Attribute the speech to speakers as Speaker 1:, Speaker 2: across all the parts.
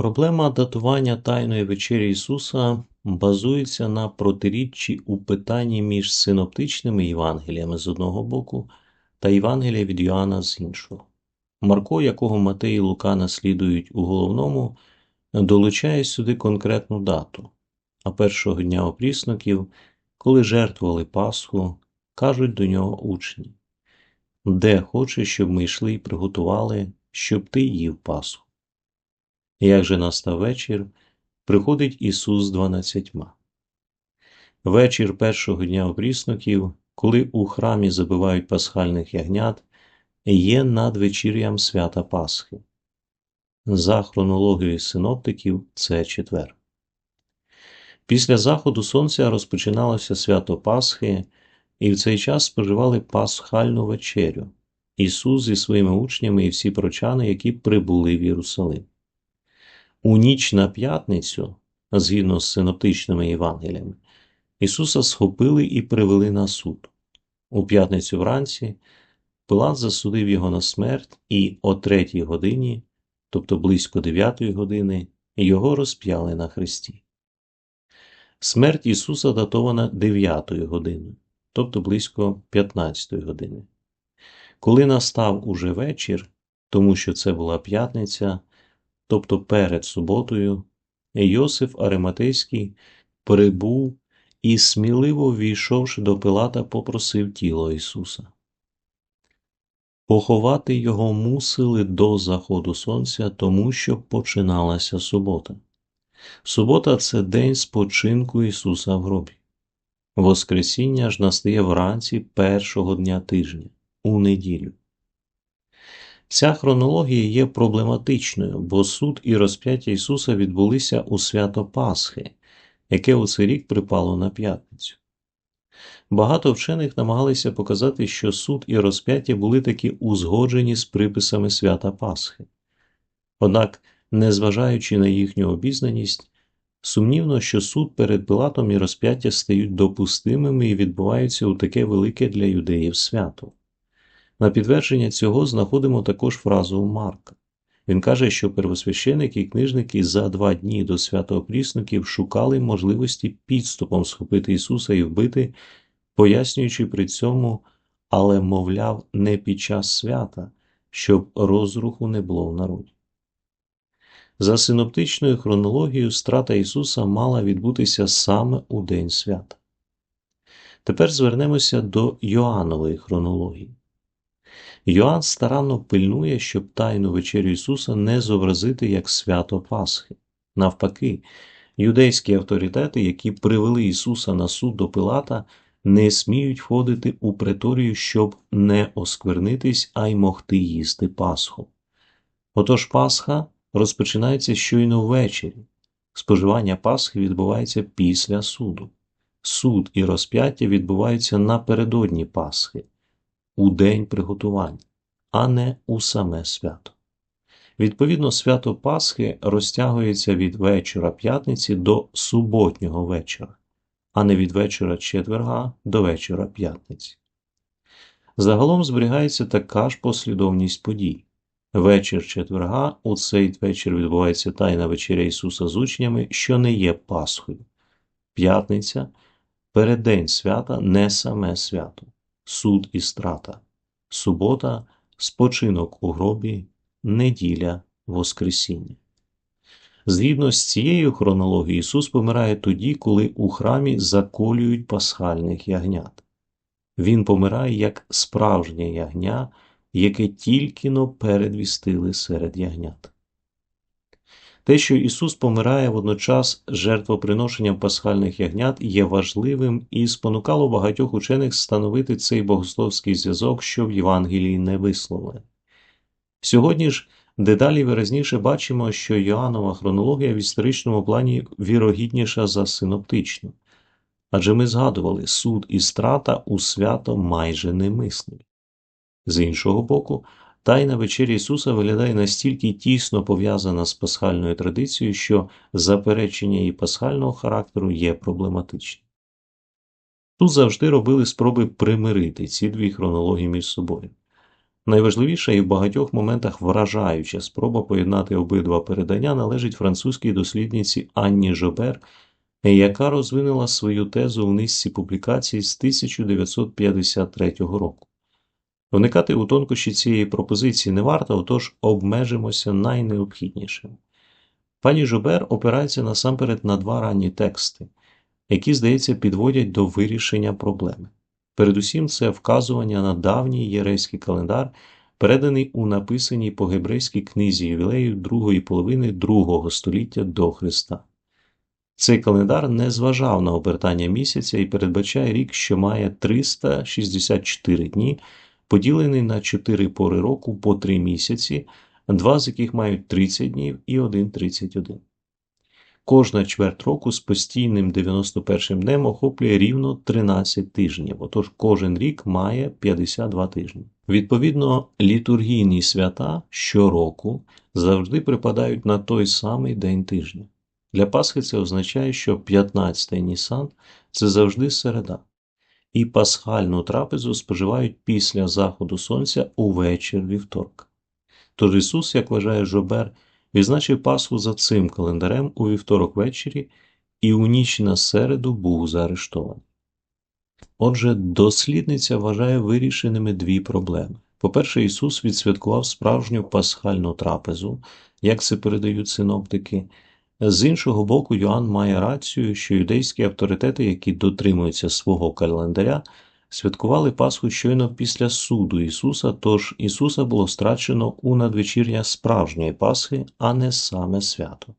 Speaker 1: Проблема датування Тайної вечері Ісуса базується на протиріччі у питанні між синоптичними Євангеліями з одного боку та Євангелія від Йоанна з іншого. Марко, якого Матей і Лука наслідують у головному, долучає сюди конкретну дату, а першого дня опрісноків, коли жертвували Пасху, кажуть до нього учні Де хочеш, щоб ми йшли і приготували, щоб ти їв Пасху. Як же настав вечір, приходить Ісус з дванадцятьма. Вечір першого дня опрісноків, коли у храмі забивають пасхальних ягнят, є надвечір'ям свята Пасхи. За хронологією синоптиків це четвер. Після заходу сонця розпочиналося свято Пасхи, і в цей час споживали пасхальну вечерю Ісус зі своїми учнями і всі прочани, які прибули в Єрусалим. У ніч на п'ятницю, згідно з синоптичними Євангеліями, Ісуса схопили і привели на суд. У п'ятницю вранці Пилат засудив його на смерть і о третій годині, тобто близько дев'ятої години, його розп'яли на хресті. Смерть Ісуса датована дев'ятою годиною, тобто близько 15 години. Коли настав уже вечір, тому що це була п'ятниця, тобто перед суботою, Йосиф Ариматейський прибув і, сміливо ввійшовши до Пилата, попросив тіло Ісуса. Поховати його мусили до заходу сонця, тому що починалася субота. Субота це день спочинку Ісуса в гробі. Воскресіння ж настає вранці першого дня тижня, у неділю. Ця хронологія є проблематичною, бо суд і розп'яття Ісуса відбулися у свято Пасхи, яке у цей рік припало на п'ятницю. Багато вчених намагалися показати, що суд і розп'яття були таки узгоджені з приписами свята Пасхи. Однак, незважаючи на їхню обізнаність, сумнівно, що суд перед Пилатом і розп'яття стають допустимими і відбуваються у таке велике для юдеїв свято. На підтвердження цього знаходимо також фразу Марка. Він каже, що первосвященики і книжники за два дні до святоопрісноків шукали можливості підступом схопити Ісуса і вбити, пояснюючи при цьому, але, мовляв, не під час свята, щоб розруху не було в народі. За синоптичною хронологією, страта Ісуса мала відбутися саме у День свята. Тепер звернемося до Йоаннової хронології. Йоанн старанно пильнує, щоб Тайну вечерю Ісуса не зобразити як свято Пасхи. Навпаки, юдейські авторитети, які привели Ісуса на суд до Пилата, не сміють входити у преторію, щоб не осквернитись, а й могти їсти Пасху. Отож Пасха розпочинається щойно ввечері. Споживання Пасхи відбувається після суду. Суд і розп'яття відбуваються напередодні Пасхи у день приготування, а не у саме свято. Відповідно, свято Пасхи розтягується від вечора п'ятниці до суботнього вечора, а не від вечора четверга до вечора п'ятниці. Загалом зберігається така ж послідовність подій. Вечір четверга у цей вечір відбувається Тайна вечеря Ісуса з учнями, що не є Пасхою. П'ятниця переддень свята не саме свято суд і страта, субота, спочинок у гробі, неділя, Воскресіння. Згідно з цією хронологією, Ісус помирає тоді, коли у храмі заколюють пасхальних ягнят. Він помирає як справжнє ягня, яке тільки но передвістили серед ягнят. Те, що Ісус помирає водночас жертвоприношенням пасхальних ягнят, є важливим і спонукало багатьох учених становити цей богословський зв'язок, що в Євангелії не висловлений. Сьогодні ж дедалі виразніше бачимо, що Йоаннова хронологія в історичному плані вірогідніша за синоптичну, адже ми згадували, суд і страта у свято майже немислові. З іншого боку, Тайна вечеря Ісуса виглядає настільки тісно пов'язана з пасхальною традицією, що заперечення її пасхального характеру є проблематичним. Тут завжди робили спроби примирити ці дві хронології між собою. Найважливіша і в багатьох моментах вражаюча спроба поєднати обидва передання належить французькій дослідниці Анні Жобер, яка розвинула свою тезу в низці публікацій з 1953 року. Вникати у тонкощі цієї пропозиції не варто, отож обмежимося найнеобхіднішим. Пані Жобер опирається насамперед на два ранні тексти, які, здається, підводять до вирішення проблеми. Передусім, це вказування на давній єрейський календар, переданий у написаній по гебрейській книзі ювілею другої половини другого століття до Христа. Цей календар не зважав на обертання місяця і передбачає рік, що має 364 дні, поділений на 4 пори року по 3 місяці, два з яких мають 30 днів і один 31. Кожна чверть року з постійним 91 днем охоплює рівно 13 тижнів, отож кожен рік має 52 тижні. Відповідно, літургійні свята щороку завжди припадають на той самий день тижня. Для Пасхи це означає, що 15-й Нісан це завжди середа, і пасхальну трапезу споживають після заходу сонця у вечір вівторка. Тож Ісус, як вважає Жобер, відзначив Пасху за цим календарем у вівторок ввечері і у ніч на середу був заарештований. Отже, дослідниця вважає вирішеними дві проблеми. По-перше, Ісус відсвяткував справжню пасхальну трапезу, як це передають синоптики. З іншого боку, Йоанн має рацію, що юдейські авторитети, які дотримуються свого календаря, святкували Пасху щойно після суду Ісуса, тож Ісуса було страчено у надвечір'я справжньої Пасхи, а не саме свято.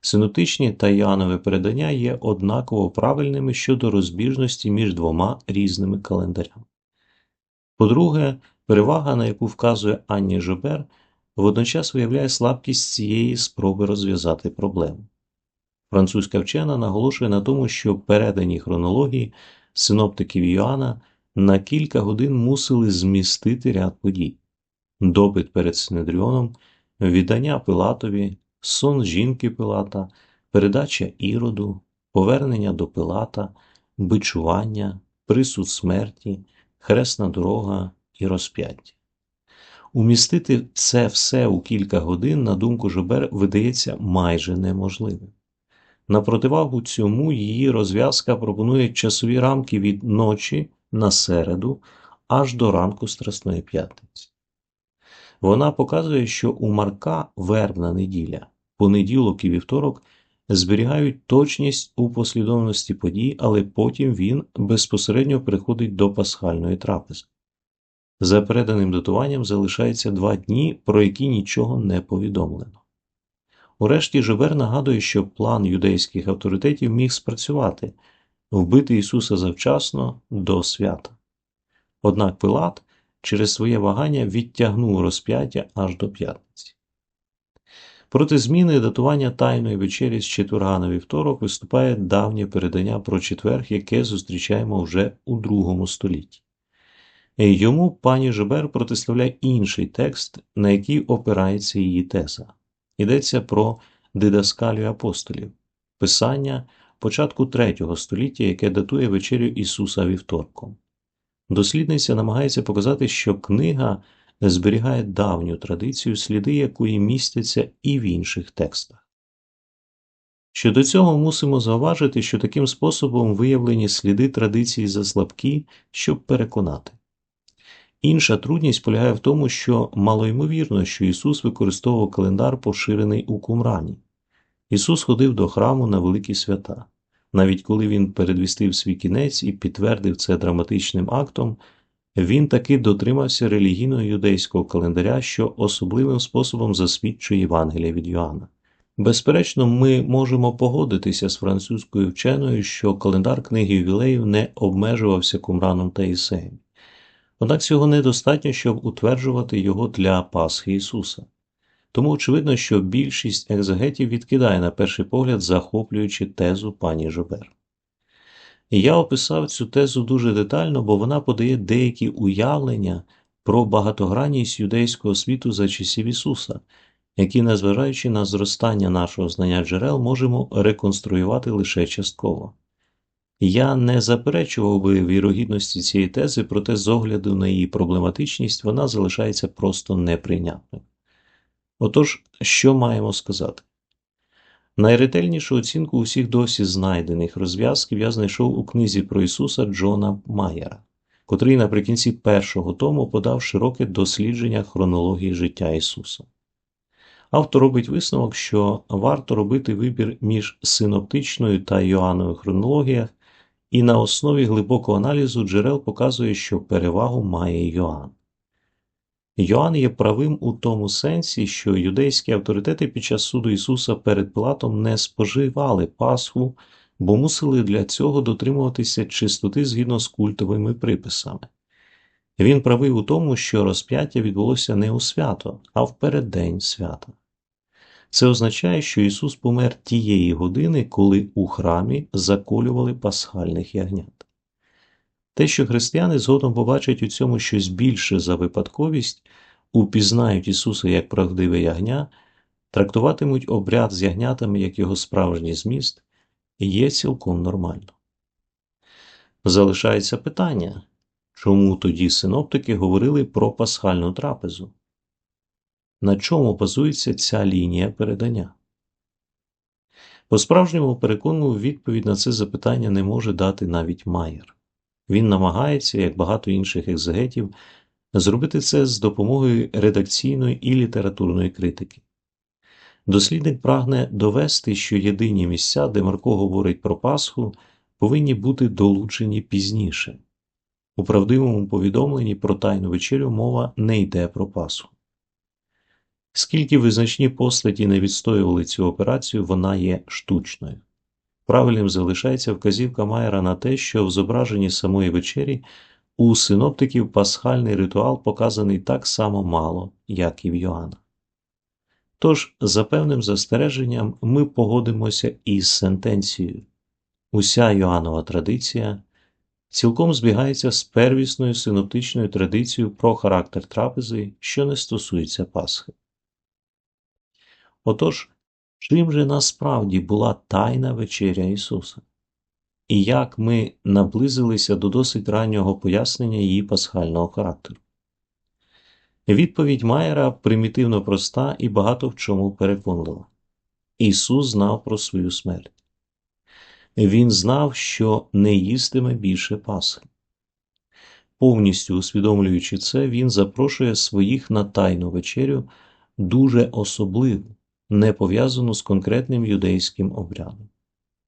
Speaker 1: Синоптичні та Янове передання є однаково правильними щодо розбіжності між двома різними календарями. По-друге, перевага, на яку вказує Анні Жобер, водночас виявляє слабкість цієї спроби розв'язати проблему. Французька вчена наголошує на тому, що передані хронології синоптиків Йоанна на кілька годин мусили змістити ряд подій: допит перед Синедріоном, віддання Пилатові, сон жінки Пилата, передача іроду, повернення до Пилата, бичування, присуд смерті, хресна дорога і розп'яття. Умістити це все у кілька годин, на думку Жобер, видається майже неможливим. На противагу цьому її розв'язка пропонує часові рамки від ночі на середу аж до ранку Страсної п'ятниці. Вона показує, що у Марка вербна неділя, понеділок і вівторок зберігають точність у послідовності подій, але потім він безпосередньо приходить до пасхальної трапези. За переданим датуванням залишається два дні, про які нічого не повідомлено. Урешті Жобер нагадує, що план юдейських авторитетів міг спрацювати вбити Ісуса завчасно до свята. Однак Пилат через своє вагання відтягнув розп'яття аж до п'ятниці. Проти зміни датування Тайної вечері з четверга на вівторок виступає давнє передання про четверг, яке зустрічаємо вже у другому столітті. Йому пані Жобер протиставляє інший текст, на який опирається її теза. Йдеться про дидаскалію апостолів, писання початку третього століття, яке датує вечерю Ісуса вівторком. Дослідниця намагається показати, що книга зберігає давню традицію, сліди якої містяться і в інших текстах. Щодо цього мусимо зауважити, що таким способом виявлені сліди традиції заслабкі, щоб переконати. Інша трудність полягає в тому, що малоймовірно, що Ісус використовував календар, поширений у Кумрані. Ісус ходив до храму на великі свята. Навіть коли він передвістив свій кінець і підтвердив це драматичним актом, він таки дотримався релігійного юдейського календаря, що особливим способом засвідчує Євангелія від Йоанна. Безперечно, ми можемо погодитися з французькою вченою, що календар книги ювілеїв не обмежувався Кумраном та Ісеєм. Однак цього недостатньо, щоб утверджувати його для Пасхи Ісуса. Тому очевидно, що більшість екзегетів відкидає на перший погляд захоплюючи тезу пані Жобер. Я описав цю тезу дуже детально, бо вона подає деякі уявлення про багатогранність юдейського світу за часів Ісуса, які, незважаючи на зростання нашого знання джерел, можемо реконструювати лише частково. Я не заперечував би вірогідності цієї тези, проте з огляду на її проблематичність вона залишається просто неприйнятною. Отож, що маємо сказати? Найретельнішу оцінку усіх досі знайдених розв'язків я знайшов у книзі про Ісуса Джона Майера, котрий наприкінці першого тому подав широке дослідження хронології життя Ісуса. Автор робить висновок, що варто робити вибір між синоптичною та Йоанною хронологіях, і на основі глибокого аналізу джерел показує, що перевагу має Йоанн. Йоанн є правим у тому сенсі, що юдейські авторитети під час суду Ісуса перед Пилатом не споживали Пасху, бо мусили для цього дотримуватися чистоти згідно з культовими приписами. Він правий у тому, що розп'яття відбулося не у свято, а в переддень свята. Це означає, що Ісус помер тієї години, коли у храмі заколювали пасхальних ягнят. Те, що християни згодом побачать у цьому щось більше за випадковість, упізнають Ісуса як правдиве ягня, трактуватимуть обряд з ягнятами як його справжній зміст, є цілком нормально. Залишається питання, чому тоді синоптики говорили про пасхальну трапезу? На чому базується ця лінія передання? По справжньому перекону відповідь на це запитання не може дати навіть Майер. Він намагається, як багато інших екзегетів, зробити це з допомогою редакційної і літературної критики. Дослідник прагне довести, що єдині місця, де Марко говорить про Пасху, повинні бути долучені пізніше. У правдивому повідомленні про Тайну вечерю мова не йде про Пасху. Скільки визначні постаті не відстоювали цю операцію, вона є штучною. Правильним залишається вказівка Майера на те, що в зображенні самої вечері у синоптиків пасхальний ритуал показаний так само мало, як і в Йоанна. Тож, за певним застереженням, ми погодимося із сентенцією. Уся Йоаннова традиція цілком збігається з первісною синоптичною традицією про характер трапези, що не стосується Пасхи. Отож, чим же насправді була тайна вечеря Ісуса? І як ми наблизилися до досить раннього пояснення її пасхального характеру? Відповідь Майера примітивно проста і багато в чому переконлива. Ісус знав про свою смерть. Він знав, що не їстиме більше Пасхи. Повністю усвідомлюючи це, Він запрошує своїх на тайну вечерю дуже особливу, не пов'язану з конкретним юдейським обрядом.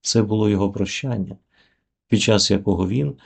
Speaker 1: Це було його прощання, під час якого він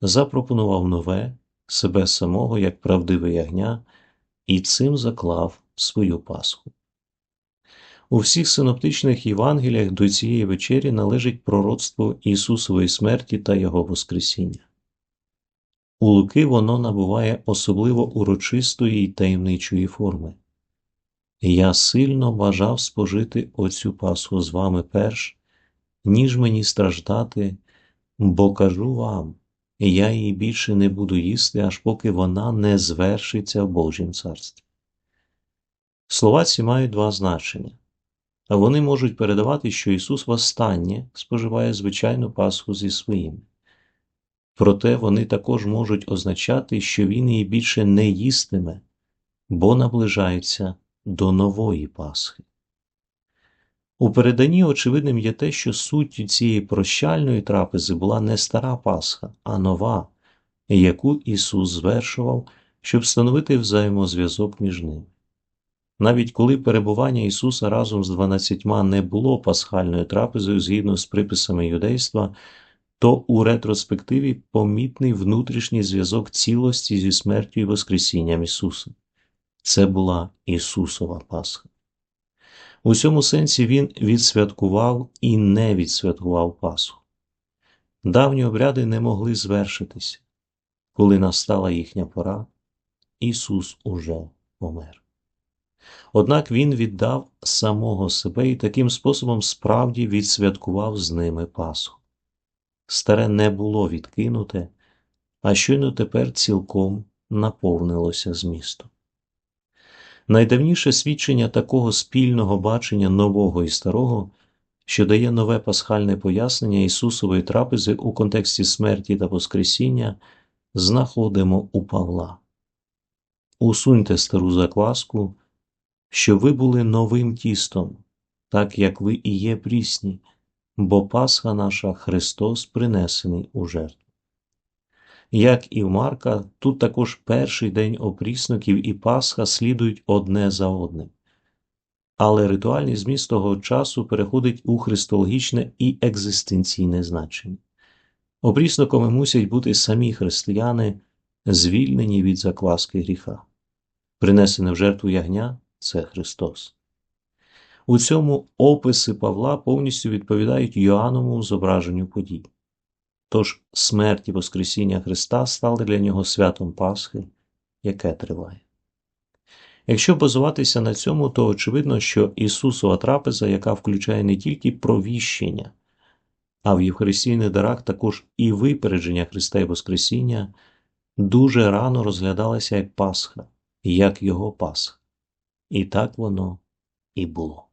Speaker 1: запропонував нове себе самого як правдиве ягня і цим заклав свою Пасху. У всіх синоптичних Євангеліях до цієї вечері належить пророцтво Ісусової смерті та Його Воскресіння. У Луки воно набуває особливо урочистої й таємничої форми. Я сильно бажав спожити оцю Пасху з вами перш, ніж мені страждати, бо кажу вам, я її більше не буду їсти, аж поки вона не звершиться в Божім царстві. Слова ці мають два значення, а вони можуть передавати, що Ісус востаннє споживає звичайну Пасху зі своїми. Проте вони також можуть означати, що Він її більше не їстиме, бо наближається до нової Пасхи. У переданні очевидним є те, що суттю цієї прощальної трапези була не стара Пасха, а нова, яку Ісус звершував, щоб встановити взаємозв'язок між ними. Навіть коли перебування Ісуса разом з дванадцятьма не було пасхальною трапезою згідно з приписами юдейства, то у ретроспективі помітний внутрішній зв'язок цілості зі смертю і Воскресінням Ісуса. Це була Ісусова Пасха. У цьому сенсі Він відсвяткував і не відсвяткував Пасху. Давні обряди не могли звершитися. Коли настала їхня пора, Ісус уже помер. Однак Він віддав самого себе і таким способом справді відсвяткував з ними Пасху. Старе не було відкинуте, а щойно тепер цілком наповнилося змістом. Найдавніше свідчення такого спільного бачення нового і старого що дає нове пасхальне пояснення Ісусової трапези у контексті смерті та Воскресіння, знаходимо у Павла. Усуньте стару закваску, що ви були новим тістом, так як ви і є прісні, бо Пасха наша Христос принесений у жертву. Як і в Марка, тут також перший день опрісників і Пасха слідують одне за одним. Але ритуальний зміст того часу переходить у христологічне і екзистенційне значення. Опрісниками мусять бути самі християни, звільнені від закваски гріха. Принесене в жертву ягня це Христос. У цьому описи Павла повністю відповідають Йоанновому зображенню подій. Тож смерть і Воскресіння Христа стали для нього святом Пасхи, яке триває. Якщо базуватися на цьому, то очевидно, що Ісусова трапеза, яка включає не тільки провіщення, а в Євхаристійних дарах також і випередження Христа і Воскресіння, дуже рано розглядалася як Пасха, як Його Пасха. І так воно і було.